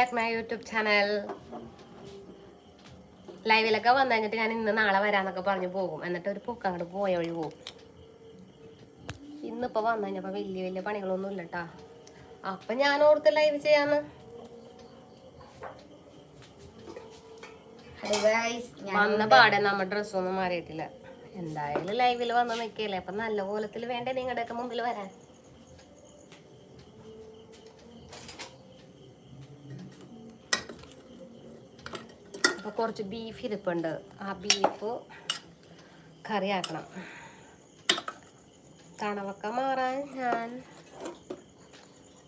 Back my YouTube channel ലൈവിലൊക്കെ വന്നു കഴിഞ്ഞിട്ട് ഞാൻ ഇന്ന് നാളെ വരാന്നൊക്കെ പറഞ്ഞു പോകും. എന്നിട്ട് ഒരു പൂക്ക അങ്ങോട്ട് പോയ വഴി പോകും ഇന്നിപ്പോ വന്നു കഴിഞ്ഞപ്പോ വലിയ വലിയ പണികളൊന്നും ഇല്ല കേട്ടാ അപ്പൊ ഞാൻ ഓർത്ത് ലൈവ് ചെയ്യാന്ന്. വന്ന പാടെ നമ്മുടെ ഡ്രസ്സൊന്നും മാറിയിട്ടില്ല. എന്തായാലും ലൈവിൽ വന്ന് നിൽക്കല്ലേ അപ്പൊ നല്ല കോലത്തിൽ വേണ്ടേ നിങ്ങളുടെയൊക്കെ മുമ്പിൽ വരാൻ അപ്പൊ കുറച്ച് ബീഫ് ഇരിപ്പുണ്ട്. ആ ബീഫ് കറിയാക്കണം. തണവൊക്കെ മാറാൻ ഞാൻ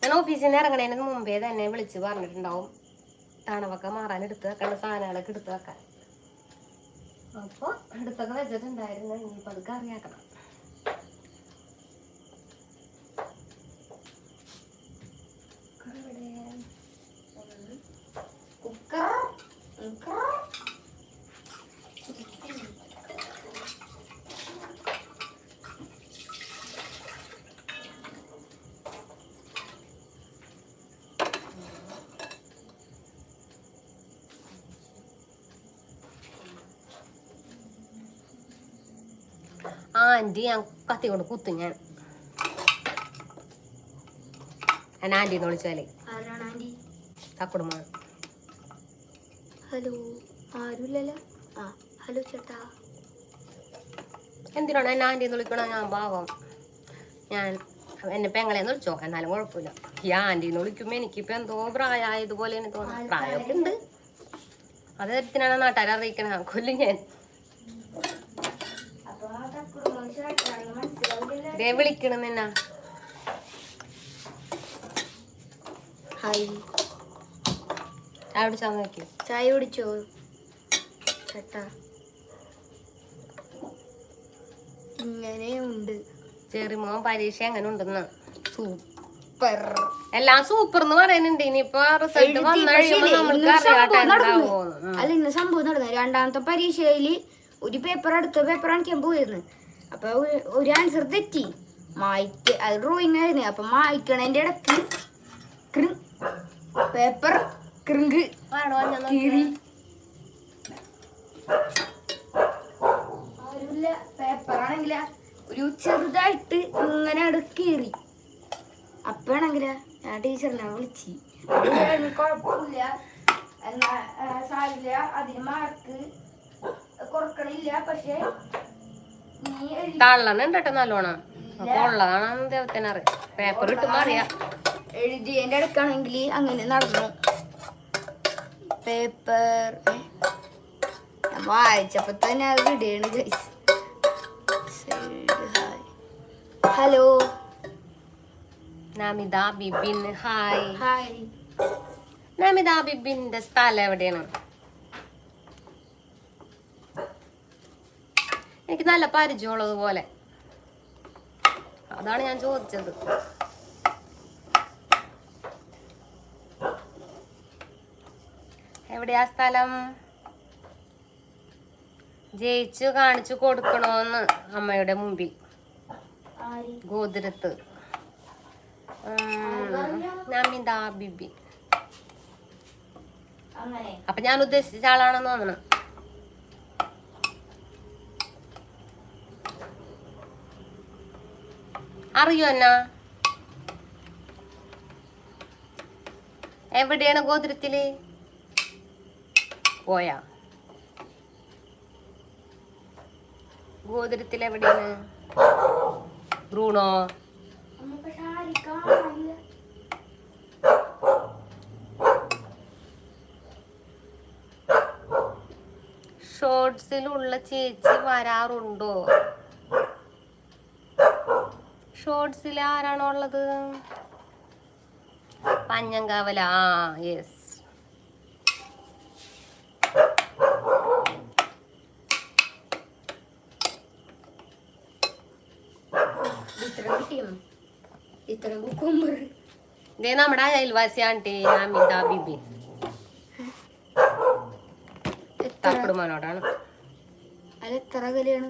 ഞാൻ ഓഫീസിൽ നിന്ന് ഇറങ്ങണതിന് മുമ്പേ തന്നെ വിളിച്ച് പറഞ്ഞിട്ടുണ്ടാവും. തണവൊക്കെ മാറാൻ എടുത്ത് വെക്കേണ്ട സാധനങ്ങളൊക്കെ എടുത്ത് വെക്കാൻ. അപ്പൊ അടുത്തൊക്കെ വെച്ചിട്ടുണ്ടായിരുന്നു. ഇനിയിപ്പോൾ അത് കറിയാക്കണം. കുക്കർ കുക്കർ ആ ആന്റി ഞാൻ കത്തി കൊണ്ട് കുത്തും ഞാൻ. ഞാൻ ആന്റിന്ന് വിളിച്ചാലേ. ആരാണ് ആന്റി? തക്കുടുമാണ് ഹലോ ആരുമില്ലല്ലോ ആ ഹലോ ചേട്ടാ. എന്തിനാണ് എന്നെ ആന്റി എന്ന് വിളിക്കണോ ഞാൻ പാവം. ഞാൻ എന്നെ പെങ്ങളെന്ന് വിളിച്ചോ എന്നാലും കുഴപ്പമില്ല. ഈ ആന്റിന്ന് വിളിക്കുമ്പോ എനിക്കിപ്പോ എന്തോ പ്രായമായതുപോലെ എനിക്ക് തോന്നുന്നു. പ്രായമൊക്കെ ഉണ്ട്. അത് തരത്തിനാണ് നാട്ടുകാരെ അറിയിക്കണ? കൊല്ലും ഞാൻ അപ്പൊ കുടുംബം ചേട്ടാണെന്ന് മനസ്സിലാവില്ല ദേ വിളിക്കണം എന്നാ ഹായ്. ചായ നോക്കി ചായ കുടിച്ചോ? ചേട്ടാ. ഇങ്ങനെയുണ്ട് ചെറിമോൻ പരീക്ഷ എങ്ങനെ ഉണ്ടെന്ന്. സൂപ്പർ. എല്ലാം സൂപ്പർ എന്ന് പറയുന്നുണ്ട്. ഇനിയിപ്പോ റിസൾട്ട്. അല്ല ഇന്ന് സംഭവം നടന്നു. രണ്ടാമത്തെ പരീക്ഷയിൽ ഒരു പേപ്പർ അടുത്ത പേപ്പർ കാണിക്കാൻ പോയിരുന്നു. അപ്പൊ ഒരു- ആൻസർ തെറ്റി മായ്ക്ക് അത് ഡ്രോയിങ് ആയിരുന്നു. അപ്പൊ മായ്ക്കണതിന്റെ ഇടയ്ക്ക് ക്രിങ് പേപ്പർ നോക്കി. കീറി. ആണെങ്കില. ഒരു ചെറുതായിട്ട് ഇങ്ങനെ അടുക്കേറി കീറി. അപ്പാണെങ്കില ഞാൻ ടീച്ചറിനെ വിളിച്ചു. കുഴപ്പമില്ല. എന്നാ സാരില്ല. അതിന് മാർക്ക് കുറക്കണില്ല. പക്ഷെ നീ എഴുതി നല്ലോണം. അപ്പൊ ഉള്ളതാണ് ദൈവത്തിന് അറിയാം. പേപ്പർ കിട്ടുമ്പോ അറിയാം എഴുതിയതിന്റെ അടുക്കാണെങ്കിൽ അങ്ങനെ നടന്നു. പേപ്പർ വായിച്ചപ്പോ തന്നെ അത് വിടുകയാണ് guys hello Namitha Bibin hi hi Namitha ബിബിന്റെ സ്ഥലം എവിടെയാണ്? എനിക്ക് നല്ല പരിചയമുള്ളത് പോലെ അതാണ് ഞാൻ ചോദിച്ചത്. എവിടെയാ സ്ഥലം? ജയിച്ചു കാണിച്ചു കൊടുക്കണോന്ന് അമ്മയുടെ മുമ്പിൽ. ഗോതിരത്ത്. നമിത ബിബി. അപ്പൊ ഞാൻ ഉദ്ദേശിച്ച ആളാണെന്ന് തോന്നണം. അറിയോ എന്നാ എവിടെയാണ് ഗോത്രത്തിൽ? പോയാ. ഗോത്രത്തിൽ എവിടെയാണ്? ബ്രൂണോ? ഷോർട്സിലുള്ള ചേച്ചി വരാറുണ്ടോ? ഷോർട്സിൽ ആരാണോ ഉള്ളത്? പഞ്ഞങ്കാവല. ആ യെസ്. ഇതേ നമ്മുടെ അയൽവാസി ആണ്ടി അമിത ബിബി. തക്കുടുമോനോടാണ് അത് എത്ര കലയാണ്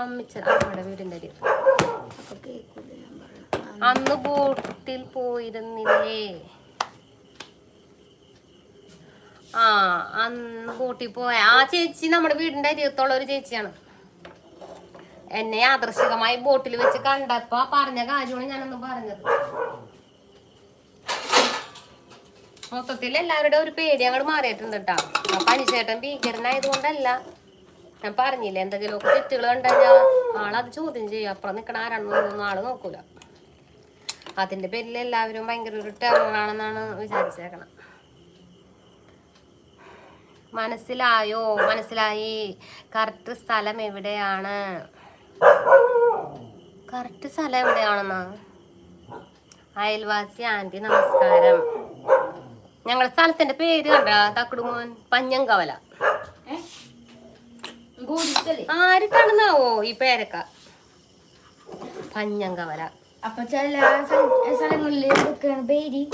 അമ്മിച്ച നമ്മുടെ വീടിന്റെ അന്ന് ബോട്ടിൽ പോയിരുന്നില്ലേ? ആ അന്ന് ബോട്ടിൽ പോയ ആ ചേച്ചി നമ്മുടെ വീടിന്റെ അരിയത്തുള്ള ഒരു ചേച്ചിയാണ്. എന്നെ ആദർശികമായി ബോട്ടിൽ വെച്ച് കണ്ടപ്പോ പറഞ്ഞ കാര്യമാണ് ഞാനൊന്ന് പറഞ്ഞത്. മൊത്തത്തിൽ എല്ലാവരുടെ ഒരു പേടി അങ്ങോട്ട് മാറിയിട്ടുണ്ട് കേട്ടോ അപ്പൊ അനുശേട്ടൻ ഭീകരനായതുകൊണ്ടല്ല ഞാൻ പറഞ്ഞില്ലേ എന്തെങ്കിലുമൊക്കെ തെറ്റുകൾ കണ്ടുകഴിഞ്ഞാൽ ആളത് ചോദ്യം ചെയ്യും. അപ്പുറം നിൽക്കണ ആരാണെന്നൊന്നും ആൾ നോക്കൂല. അതിന്റെ പേരിൽ എല്ലാവരും ഭയങ്കര ഒരു ടെററാണെന്നാണ് വിചാരിച്ചേക്കണം. മനസ്സിലായോ? മനസ്സിലായി. കറക്റ്റ് സ്ഥലം എവിടെയാണ്? കറക്റ്റ് സ്ഥലം എവിടെയാണെന്നാ? അയൽവാസി ആന്റി നമസ്കാരം. ഞങ്ങളുടെ സ്ഥലത്തിന്റെ പേര് കണ്ട തക്കുടുമോൻ പഞ്ഞങ്കവല. ഗോഡിക്കല്ലേ ആര് കാണുന്നാവോ ഈ പേരക്ക? പഞ്ഞങ്കവല. അപ്പൊ ചില സ്ഥ- സ്ഥലങ്ങളിൽ പേര്.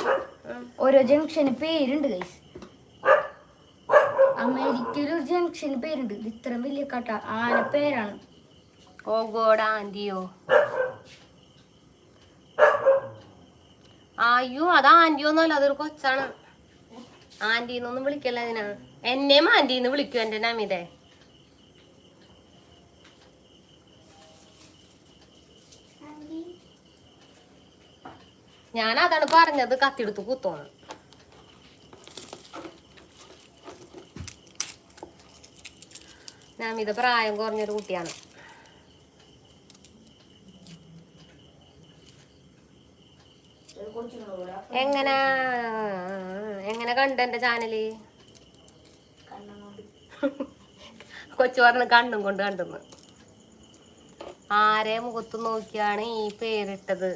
ഓരോ ജംഗ്ഷന് പേരുണ്ട് ഗൈസ് അമേരിക്കയിൽ ഒരു ജംഗ്ഷന് പേരുണ്ട്. ഇത്ര വലിയ കട്ട. ആന പേരാണ്. ഓ ഗോഡ് ആന്റിയോ. അയ്യോ അത് ആന്റിയോന്നല്ല അതൊരു കൊച്ചാണ്. ആന്റിന്നൊന്നും വിളിക്കല്ല അതിനാ എന്നെയും ആന്റിന്ന് വിളിക്കും എന്റെ നമിതേ. ഞാൻ അതാണ് പറഞ്ഞത് കത്തിയെടുത്ത് കുത്തോന്ന്. ഇത് പ്രായം കുറഞ്ഞൊരു കുട്ടിയാണ്. എങ്ങനെ? എങ്ങനെ കണ്ട എന്റെ ചാനൽ? കൊച്ചു പറഞ്ഞ് കണ്ണും കൊണ്ട് കണ്ടെന്ന്. ആരെ മുഖത്ത് നോക്കിയാണ് ഈ പേരിട്ടത്?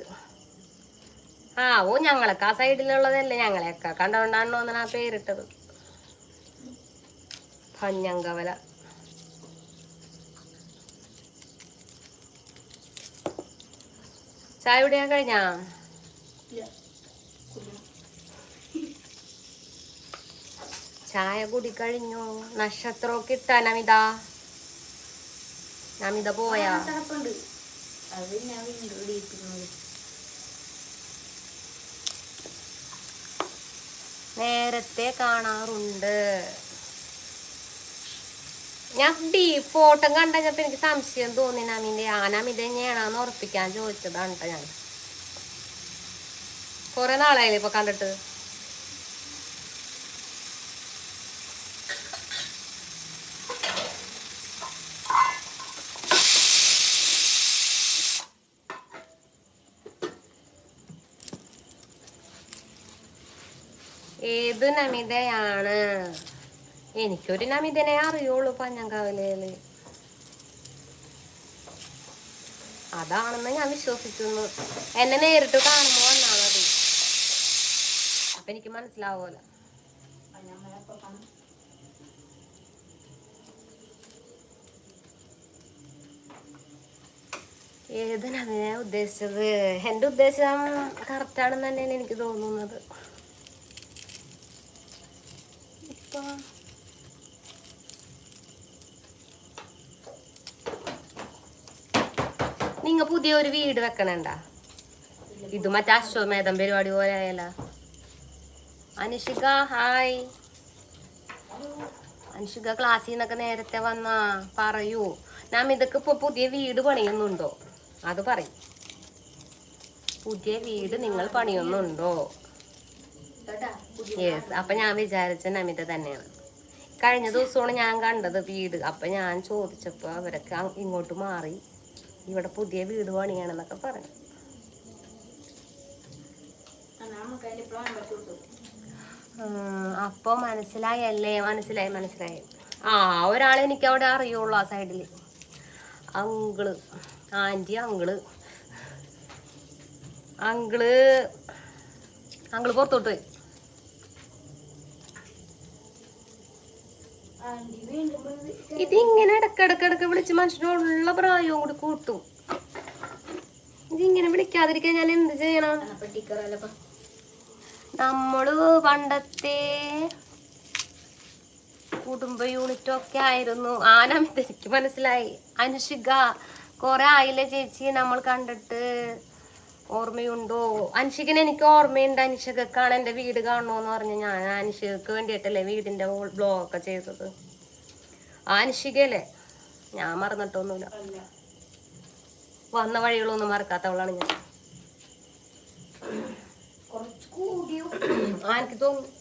ആ ഓ ഞങ്ങളൊക്കെ ആ സൈഡിലുള്ളതല്ലേ ഞങ്ങളെയൊക്കെ. കണ്ടോണ്ടാണോ എന്നാണ് ആ പേരിട്ടത്. പഞ്ഞങ്കവല ചായ കുടിയാൻ കഴിഞ്ഞാ? ചായ കുടി കഴിഞ്ഞു. നക്ഷത്രമൊക്കെ ഇട്ടാ നമിത? നമിത പോയാ? അത് ഞാൻ വീണ്ടും നേരത്തെ കാണാറുണ്ട്. ഞാൻ ഡീ ഫോട്ടോ കണ്ടപ്പോ എനിക്ക് സംശയം തോന്നി നമിന്റെ ആ നമിത തന്നെയാണെന്ന് ഉറപ്പിക്കാൻ ചോദിച്ചതാണ് ഞാൻ. കൊറേ നാളായില്ലേ ഇപ്പൊ കണ്ടിട്ട്? ഏത് നമിതയാണ്. എനിക്കൊരു നമിതനെ അറിയുള്ളൂ പഞ്ഞങ്കാവലയിൽ. അതാണെന്ന് ഞാൻ വിശ്വസിക്കുന്നു. എന്നെ നേരിട്ട് കാണുമ്പോ വന്നാ മതി. അപ്പൊ എനിക്ക് മനസ്സിലാവൂല ഏത് നമിതനെ ഉദ്ദേശിച്ചത്? എന്റെ ഉദ്ദേശം കറക്റ്റ് ആണെന്ന് തന്നെയാണ് എനിക്ക് തോന്നുന്നത്. ഇപ്പൊ നിങ്ങ പുതിയ ഒരു വീട് വെക്കണണ്ട? ഇത് മറ്റേ അശ്വമേധം പരിപാടി പോലെ ആയല്ല. അനുഷിക ഹായ്. അനുഷിക ക്ലാസ്സിൽ നിന്നൊക്കെ നേരത്തെ വന്ന പറയൂ. നാം ഇതൊക്കെ ഇപ്പൊ പുതിയ വീട് പണിയുന്നുണ്ടോ? അത് പറയും. പുതിയ വീട് നിങ്ങൾ പണിയുന്നുണ്ടോ? യെസ് അപ്പൊ ഞാൻ വിചാരിച്ച നമിത തന്നെയാണ്. കഴിഞ്ഞ ദിവസമാണ് ഞാൻ കണ്ടത് വീട്. അപ്പൊ ഞാൻ ചോദിച്ചപ്പോ അവരൊക്കെ ഇങ്ങോട്ട് മാറി. ഇവിടെ പുതിയ വീട് പണിയാണെന്നൊക്കെ പറഞ്ഞു. അപ്പൊ മനസ്സിലായല്ലേ? മനസ്സിലായി മനസ്സിലായി. ആ ഒരാളെ എനിക്ക് അവിടെ അറിയുള്ളൂ ആ സൈഡിൽ uncle aunty uncle. Uncle uncle പുറത്തോട്ട് പോയി ആന്റി വീണ്ടും വിളി- ഇതിങ്ങനെ ഇടക്കിടക്കിടക്ക് വിളിച്ച് മനുഷ്യരോടുള്ള പ്രായവും കൂടി കൂട്ടും. ഇതിങ്ങനെ വിളിക്കാതിരിക്കാൻ ഞാൻ എന്ത് ചെയ്യണം? നമ്മൾ പണ്ടത്തെ കുടുംബ യൂണിറ്റ് ഒക്കെ ആയിരുന്നു. ആന എനിക്ക് മനസ്സിലായി. അനുഷിക കൊറേ ആയില്ലേ ചേച്ചി? നമ്മൾ കണ്ടിട്ട് ഓർമ്മയുണ്ടോ? അൻഷികന് എനിക്ക് ഓർമ്മയുണ്ട്. അൻഷികക്കാണ് എന്റെ വീട് കാണണമെന്ന് പറഞ്ഞ് ഞാൻ അൻഷികക്ക് വേണ്ടിയിട്ടല്ലേ ബ്ലോഗ് ഒക്കെ ചെയ്തത്. ആ അൻഷികയല്ലേ ഞാൻ മറന്നിട്ടൊന്നുമില്ല. വന്ന വഴികളൊന്നും മറക്കാത്തവളാണ് ഞാൻ. ആ എനിക്ക് തോന്നുന്നു.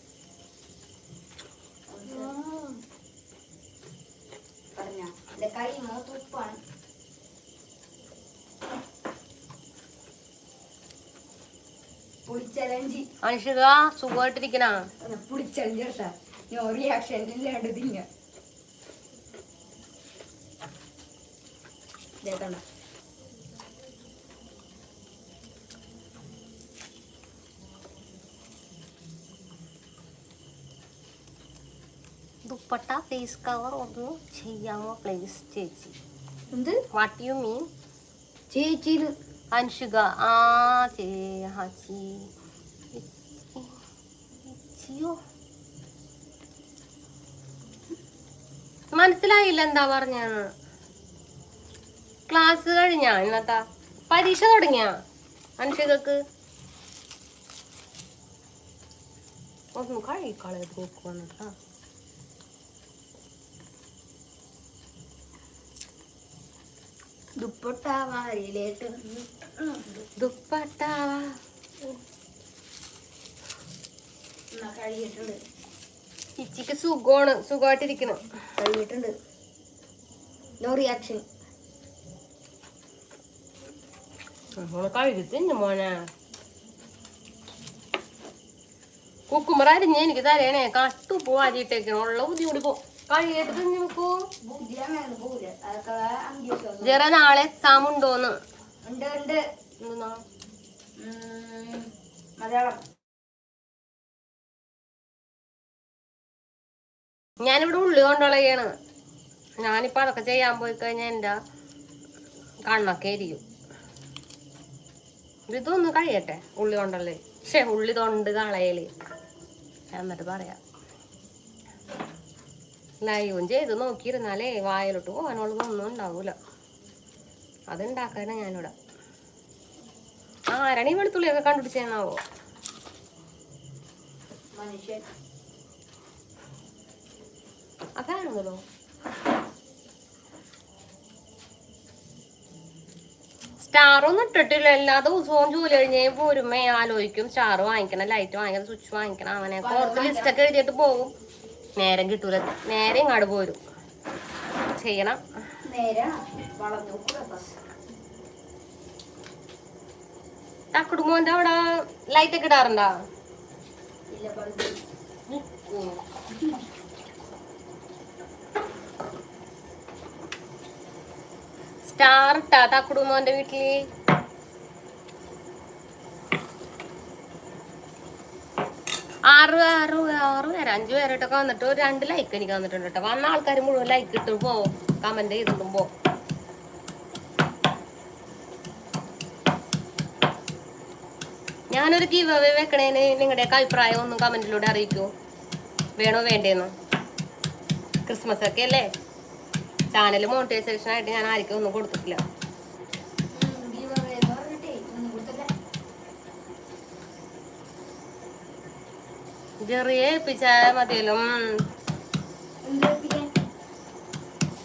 പറഞ്ഞ. എന്റെ കൈ മൂത്തുപ്പാണ് അൻഷിക സുഖമായിട്ടിരിക്കണ ദുപ്പട്ട ഫേസ് കവർ ഒന്ന് ചെയ്യാമോ പ്ലീസ് ചേച്ചി? എന്ത്? വാട്ട് യു മീൻ ചേച്ചിന്ന് അൻഷിക ആ ചേ ഹാച്ചി ഇച്ചിയോ മനസ്സിലായില്ല എന്താ പറഞ്ഞെന്ന് ക്ലാസ് കഴിഞ്ഞ ഇന്നത്തെ? പരീക്ഷ തുടങ്ങിയ? അൻഷികക്ക്? കഴിക്കാളെ നോക്കുവാണ് നോക്കുവാന്നിട്ടാ ദുപ്പട്ട വാരിയിലേട്ട് ദുപ്പട്ട കഴിയിട്ടുണ്ട് ഇച്ചിക്ക് സുഖമാണ് സുഖമായിട്ടിരിക്കണം കഴിഞ്ഞിട്ടുണ്ട് നോ റിയാക്ഷൻ കഴുകത്തില്ല മോനെ. കുക്കുമ്പറ അരിഞ്ഞ് എനിക്ക് തരേണേ കട്ടു പോവാതിട്ടേക്കണം. ഉള്ള ബുദ്ധിമുട്ടി നോക്കൂ ജറ നാളെ എക്സാം ഉണ്ടോന്ന് ഉണ്ട്. ഉണ്ട് മലയാളം. ഞാനിവിടെ ഉള്ളി കൊണ്ടുള്ളയാണ് ഞാനിപ്പോ അതൊക്കെ ചെയ്യാൻ പോയി കഴിഞ്ഞാൽ എന്താ കണ്ണൊക്കെ ഇരിക്കും ഇതൊന്ന് കഴിയട്ടെ ഉള്ളി കൊണ്ടല്ലേ പക്ഷെ ഉള്ളി തൊണ്ട് കളയൽ. എന്നിട്ട് പറയാം. ലൈവും ചെയ്ത് നോക്കിയിരുന്നാലേ വായലോട്ട് പോകാനുള്ള ഒന്നും ഉണ്ടാവൂല അതുണ്ടാക്കാനാണ് ഞാനിവിടെ. ആരാണ് ഈ വെളുത്തുള്ളിയൊക്കെ കണ്ടുപിടിച്ചേന്നാവോ? മനുഷ്യൻ. സ്റ്റാറൊന്നും ഇട്ടിട്ടില്ല. എല്ലാ ദിവസവും ജോലി കഴിഞ്ഞേ പോരുമേ. ആലോചിക്കും. സ്റ്റാർ വാങ്ങിക്കണം ലൈറ്റ് വാങ്ങിക്കണം സ്വിച്ച് വാങ്ങിക്കണം. അവനെ ലിസ്റ്റൊക്കെ എഴുതിയിട്ട് പോകും. നേരം കിട്ടൂല. നേരെ ഇങ്ങോട്ട് പോരും ചെയ്യണം. ബസ് തക്കുടുമോന്റെ അവിടെ ലൈറ്റ് ഒക്കെ ഇടാറുണ്ടോ? സ്റ്റാർ ഇട്ടാ തക്കുടുമോന്റെ വീട്ടിൽ? ആറ് ആറ് ആറ് പേര് അഞ്ചു പേരായിട്ടൊക്കെ വന്നിട്ട് ഒരു രണ്ട് ലൈക്ക് എനിക്ക് വന്നിട്ടുണ്ട് കേട്ടോ വന്ന ആൾക്കാർ മുഴുവൻ ലൈക്ക് ഇട്ടു പോ. കമന്റ് ചെയ്തിട്ടും പോ. ഞാനൊരു ഗീവ് അവേ വെക്കണേന് നിങ്ങളുടെയൊക്കെ അഭിപ്രായം ഒന്നും കമന്റിലൂടെ അറിയിക്കൂ. വേണോ വേണ്ടേന്ന്? ക്രിസ്മസ് ഒക്കെ അല്ലേ? ചാനൽ മോണിറ്റൈസേഷൻ ആയിട്ട് ഞാൻ ആർക്കും ഒന്നും കൊടുത്തിട്ടില്ല. ചെറിയ ഏൽപ്പിച്ചാൽ മതിയല്ലോ.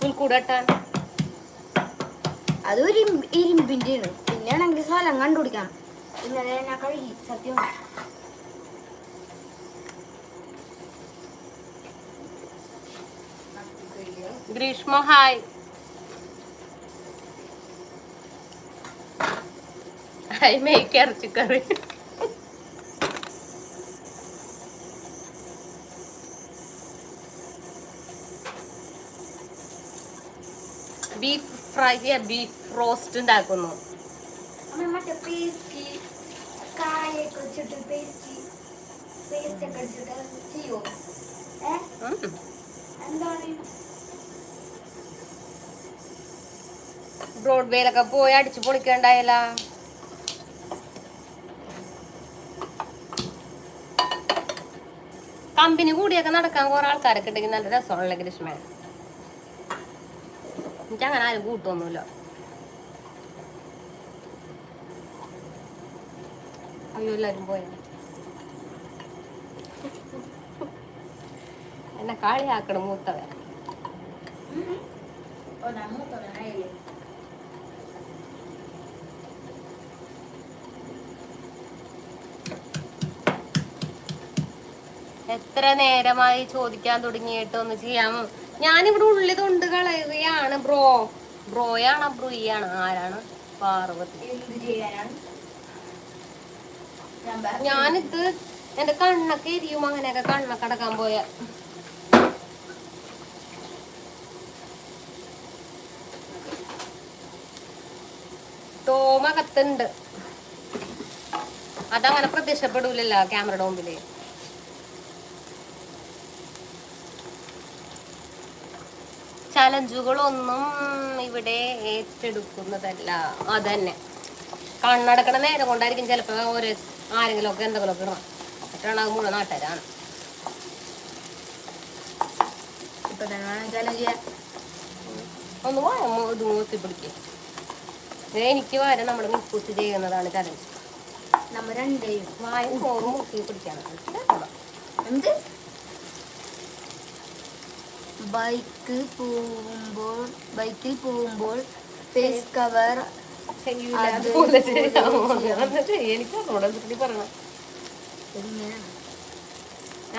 പുൽക്കൂടട്ടാൻ. അതൊരു ഇരുമ്പ് ഇരുമ്പിന്റെ ആണ് പിന്നെയാണെങ്കിൽ സ്ഥലം കണ്ടുപിടിക്കണം. ഇന്നലെ ഞാൻ കഴുകി സത്യം. ഗ്രീഷ്മ ഹായ്. ഹായ് മേക്ക് ഇറച്ചിക്കറി. ബീഫ് ഫ്രൈ ബീഫ് റോസ്റ്റ് ഉണ്ടാക്കുന്നു ബ്രോഡ്വേയിലൊക്കെ പോയി അടിച്ചു പൊളിക്കണ്ടായല്ല. കമ്പനി കൂടിയൊക്കെ നടക്കാൻ കുറെ ആൾക്കാരൊക്കെ ഉണ്ടെങ്കിൽ നല്ല രസമുള്ള ഗ്രീഷ്മ എനിക്ക് അങ്ങനെ ആരും കൂട്ടൊന്നുമില്ല. അയ്യോ എല്ലാരും പോയ. എന്നെ കാളിയാക്കണം മൂത്തവൻ. എത്ര നേരമായി ചോദിക്കാൻ തുടങ്ങിയിട്ട് ഒന്ന് ചെയ്യാമോ? ഞാനിവിടെ ഉള്ളി തൊണ്ട് കളയുകയാണ് ബ്രോ. ബ്രോയാണ് ബ്രൂയാണ് ആരാണ്? പാർവതി. ഞാനിത് എന്റെ കണ്ണൊക്കെ എരിയും അങ്ങനെയൊക്കെ കണ്ണൊക്കെ അടക്കാൻ പോയ. തോമകത്തുണ്ട് അതങ്ങനെ പ്രത്യക്ഷപ്പെടൂലല്ലോ ക്യാമറയുടെ മുമ്പിൽ. ചലഞ്ചുകളൊന്നും ഇവിടെ ഏറ്റെടുക്കുന്നതല്ല. അതന്നെ. കണ്ണടക്കണ നേരം കൊണ്ടായിരിക്കും ചിലപ്പോ ഓരോ ആരെങ്കിലും ഒക്കെ എന്തെങ്കിലും ഒക്കെ ഇടണം. എന്നിട്ടാണ് അത് മുഴുവൻ നാട്ടുകാരാണ്. ഇപ്പൊ ചലഞ്ച് ഒന്ന് വായ മു- ഇത് മൂത്തി പിടിക്കും എനിക്ക് വരെ നമ്മുടെ മിക്കൂത്തി ചെയ്യുന്നതാണ് ചലഞ്ച്. നമ്മ രണ്ടേയും വായ മൂത്തി മുക്കി പിടിക്കാണ് എന്ത്? ബൈക്ക് പോകുമ്പോൾ ബൈക്കിൽ പോകുമ്പോൾ ഫേസ് കവർ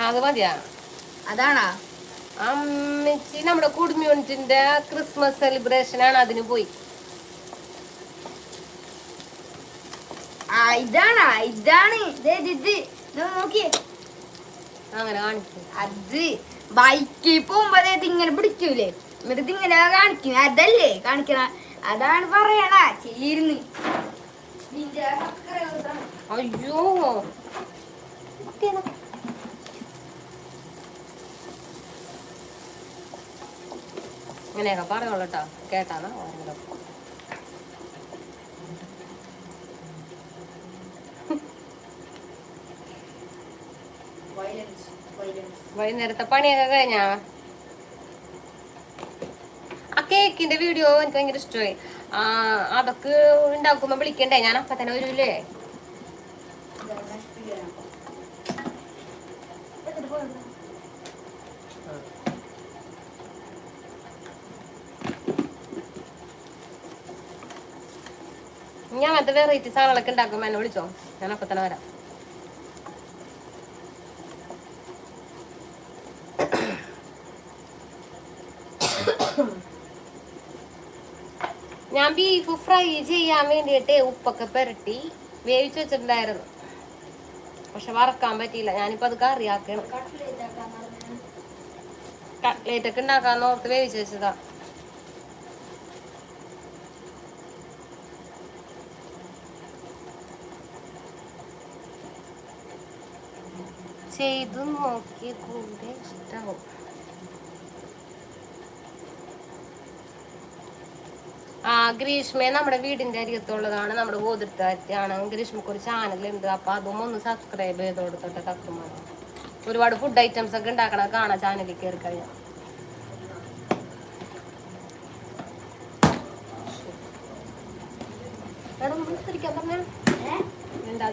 അത് മതിയാ. അതാണാ? അമ്മച്ചി നമ്മുടെ കുടുംബ ക്രിസ്മസ് സെലിബ്രേഷൻ ആണ് അതിന് പോയി. ഇതാണാ? ഇതാണ്. ഇത് ഇത് ഇത്. ഇത് നോക്കിയേ. അങ്ങനെ കാണിക്കും. അത്. ബൈക്കിൽ പോകുമ്പോ അതായത് ഇങ്ങനെ പിടിക്കൂലേ? എന്നിട്ട് ഇങ്ങനെ കാണിക്കും. അതല്ലേ? കാണിക്കണ അതാണ് പറയണ. ആണ്. അയ്യോ. അങ്ങനെയൊക്കെ ഇങ്ങനെയൊക്കെ പറയുള്ളൂ കേട്ടോ കേട്ടാന്നാ ആരെങ്കിലും Violence, violence. വൈകുന്നേരത്തെ പണിയൊക്കെ കഴിഞ്ഞാ? ആ കേക്കിന്റെ വീഡിയോ എനിക്ക് ഭയങ്കര ഇഷ്ടമായി ആ അതൊക്കെ ഉണ്ടാക്കുമ്പോ വിളിക്കണ്ടേ? ഞാൻ അപ്പൊ തന്നെ വരൂലേ ഞാൻ അത് വെറൈറ്റി സാധനങ്ങളൊക്കെ ഉണ്ടാക്കുമ്പോ എന്നെ വിളിച്ചോ. ഞാൻ അപ്പൊ തന്നെ വരാം. ഞാൻ ബീഫ് ഫ്രൈ ചെയ്യാൻ വേണ്ടിയിട്ട് ഉപ്പൊക്കെ പുരട്ടി വേവിച്ച് വെച്ചിട്ടുണ്ടായിരുന്നു. പക്ഷെ വറക്കാൻ പറ്റിയില്ല. ഞാനിപ്പോ അത് കറിയാക്കണം. കട്ട്ലേറ്റ് ഒക്കെ ഉണ്ടാക്കാന്ന് ഓർത്ത് വേവിച്ച് വെച്ചതാ. ചെയ്തു നോക്കി കൂടെ ഇഷ്ടാവും. ആ ഗ്രീഷ്മയെ നമ്മുടെ വീടിന്റെ അരികത്തുള്ളതാണ് നമ്മുടെ ഗോതിർത്താറ്റാണ് ഗ്രീഷ്മക്ക് ഒരു ചാനലുണ്ട് അപ്പൊ അതും ഒന്ന് സബ്സ്ക്രൈബ് ചെയ്ത് കൊടുത്തോട്ടെ തക്കുമാണ് ഒരുപാട് ഫുഡ് ഐറ്റംസ് ഒക്കെ ഉണ്ടാക്കണ കാണാം ചാനലിൽ കയറി കഴിഞ്ഞാൽ എടാ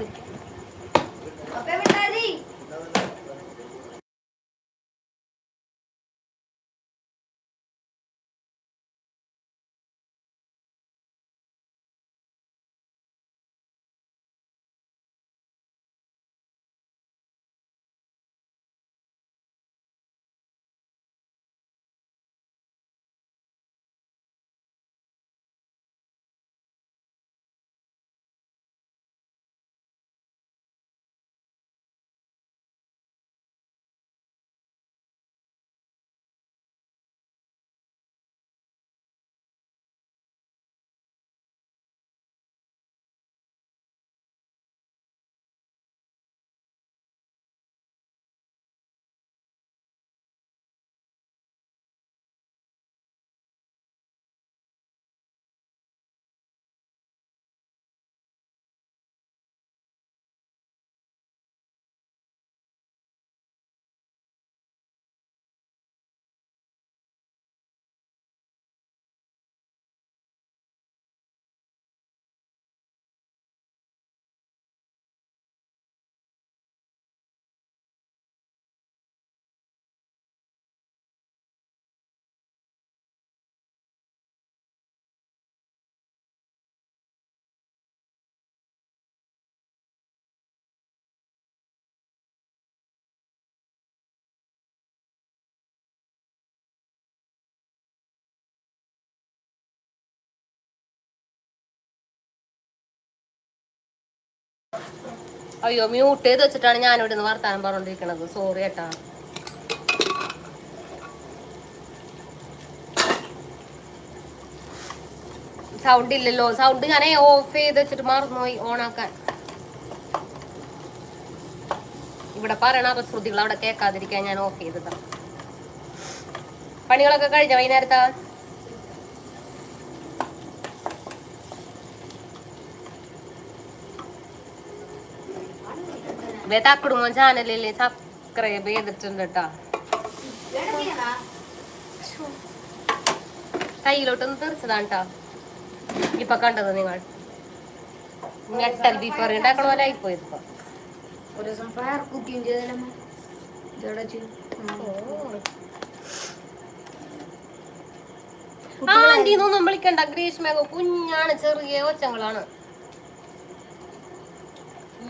അയ്യോ മ്യൂട്ട് ചെയ്ത് വെച്ചിട്ടാണ് ഞാനിവിടെ നിന്ന് വർത്താനം പറഞ്ഞോണ്ടിരിക്കണത്. സോറി ഏട്ടാ. സൗണ്ട് ഇല്ലല്ലോ. സൗണ്ട് ഞാൻ ഓഫ് ചെയ്ത് വെച്ചിട്ട് മറന്നുപോയി ഓണാക്കാൻ. ഇവിടെ പറയണ അപശ്രുതികൾ അവിടെ കേൾക്കാതിരിക്കാൻ ഞാൻ ഓഫ് ചെയ്തതാ. പണികളൊക്കെ കഴിഞ്ഞ വൈകുന്നേരത്താ? വേതാക്കുടുമ്പോ ചാനലിൽ സബ്സ്ക്രൈബ് ചെയ്തിട്ടുണ്ട് കേട്ടോ കയ്യിലോട്ടൊന്ന് തെറിച്ചതാണ് കേട്ടോ ഇപ്പൊ കണ്ടത് നിങ്ങൾ. ഞെട്ടൽ ബീഫ് കറി ഉണ്ടാക്കണ പോലെ ആയിപ്പോയി ഇപ്പൊ. ഒരു ദിവസം ഫയർ കുക്കിംഗ് ചെയ്തല്ലോ ആന്റിന്നൊന്നും വിളിക്കണ്ട. ഗ്രീഷ്മയൊക്കെ കുഞ്ഞാണ് ചെറിയ കൊച്ചങ്ങളാണ്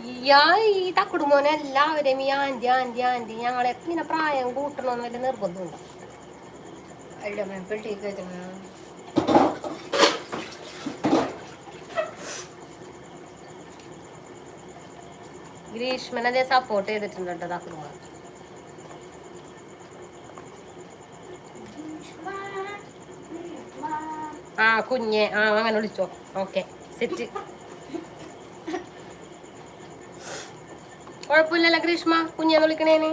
ഇയാ ഈ തക്കുടുമോനെ എല്ലാവരെയും ഈ ആന്റി ആന്റി ആന്റി ഞങ്ങളെ ഇങ്ങനെ പ്രായം കൂട്ടണമെന്ന് വലിയ നിർബന്ധമുണ്ടോ അല്ല വെച്ചാൽ ഗ്രീഷ്മനെ സപ്പോർട്ട് ചെയ്തിട്ടുണ്ട് കേട്ടോ തക്കുടുമോൻ. ആ കുഞ്ഞെ ആ അങ്ങനെ വിളിച്ചോ. Okay set. കുഴപ്പമില്ലല്ലോ ഗ്രീഷ്മ കുഞ്ഞെന്ന് വിളിക്കണേന്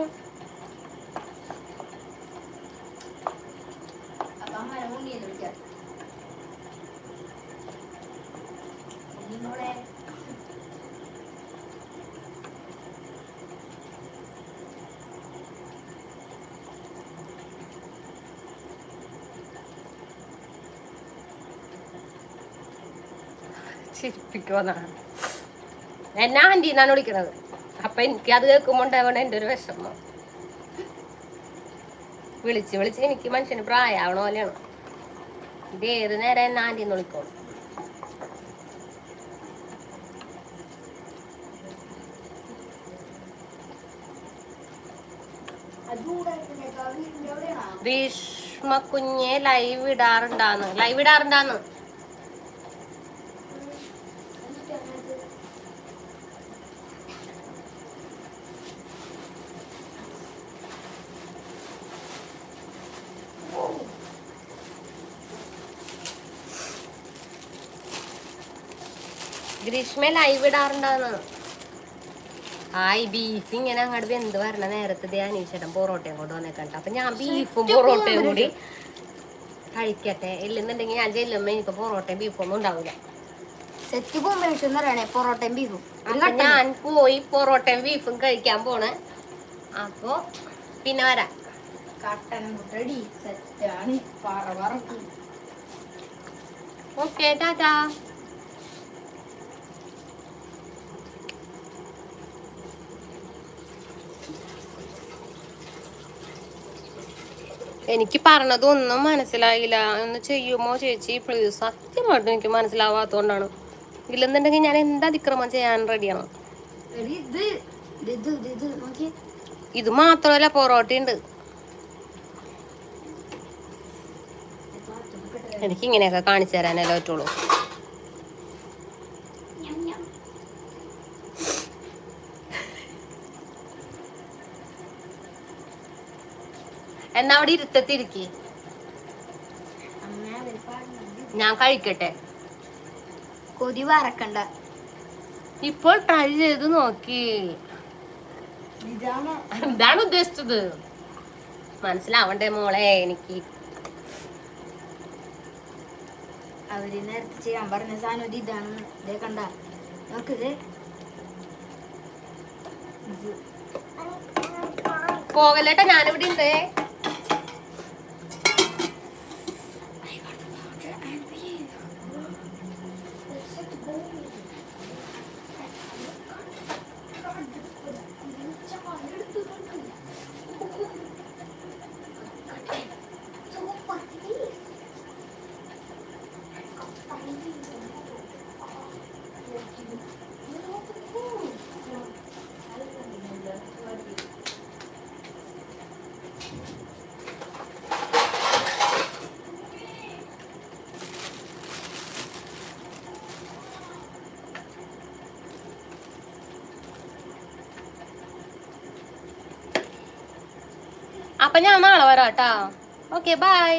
ചിരിപ്പിക്കുമെന്നാണ് എന്നെ ആന്റി എന്നാണ് വിളിക്കണത് അപ്പൊ എനിക്ക് അത് കേൾക്കുമ്പോ ഉണ്ടാവണ എന്റെ ഒരു വിഷമം. വിളിച്ച് വിളിച്ച് എനിക്ക് മനുഷ്യന് പ്രായമാവണ പോലെയാണ്. ഇത് നേരെ നേരം എന്നെ ആന്റി എന്ന് വിളിക്കോളൂ. ഭീഷ്മ കുഞ്ഞെ ലൈവ് ഇടാറുണ്ടാന്ന്. ലൈവ് ഇടാറുണ്ടാന്ന്. ഗ്രീഷ്മ ലൈവ് ഇടാറുണ്ടാന്ന് ഹായ് ബീഫ് ഇങ്ങനെ അങ്ങോട്ട് എന്ത് വരണ നേരത്തെ ദേ അനീഷേട്ടൻ പൊറോട്ടയും കൊണ്ട് വന്നേക്കണ്ട അപ്പൊ ഞാൻ ബീഫും പൊറോട്ടയും കൂടി കഴിക്കട്ടെ. ഇല്ലെന്നുണ്ടെങ്കിൽ ഞാൻ ചെല്ലുമ്പോ എനിക്ക് പൊറോട്ടയും ബീഫും ഒന്നും ഉണ്ടാവില്ല സെറ്റ് കോമ്പിനേഷൻ പറയണേ പൊറോട്ടയും ബീഫും ഞാൻ പോയി പൊറോട്ടയും ബീഫും കഴിക്കാൻ പോണ്. അപ്പൊ പിന്നെ വരാം. കട്ടൻ മുട്ടടി സെറ്റാണ് പറ പറക്കും ഓക്കെ ടാറ്റാ എനിക്ക് പറഞ്ഞതൊന്നും മനസ്സിലായില്ല. ഒന്ന് ചെയ്യുമോ ചേച്ചി? പ്ലീസ് സത്യമായിട്ടും എനിക്ക് മനസ്സിലാവാത്തോണ്ടാണ് ഇല്ലെന്നുണ്ടെങ്കിൽ ഞാൻ എന്ത് അതിക്രമം ചെയ്യാൻ റെഡിയാണ് ഇത് മാത്രമല്ല പൊറോട്ടയുണ്ട്. എനിക്ക് ഇങ്ങനെയൊക്കെ കാണിച്ചു തരാനല്ലേ പറ്റുള്ളൂ. എന്നാ അവിടെ അവർ ഞാൻ കഴിക്കട്ടെ. കൊതി വറക്കണ്ട ഇപ്പോൾ ട്രൈ ചെയ്ത് നോക്കി. ഇതാണ്? എന്താണ് ഉദ്ദേശിച്ചത്? മനസ്സിലാവണ്ടേ മോളെ എനിക്ക്? അവർ നേരത്തെ ചെയ്യാൻ പറഞ്ഞ സാധനം ഒരു ഇതാണ് ഇതേ കണ്ട. നോക്കിത് പോകല്ലേട്ടാ ഞാനിവിടെ ഉണ്ട് അപ്പൊ ഞാൻ നാളെ വരാട്ടാ. Okay bye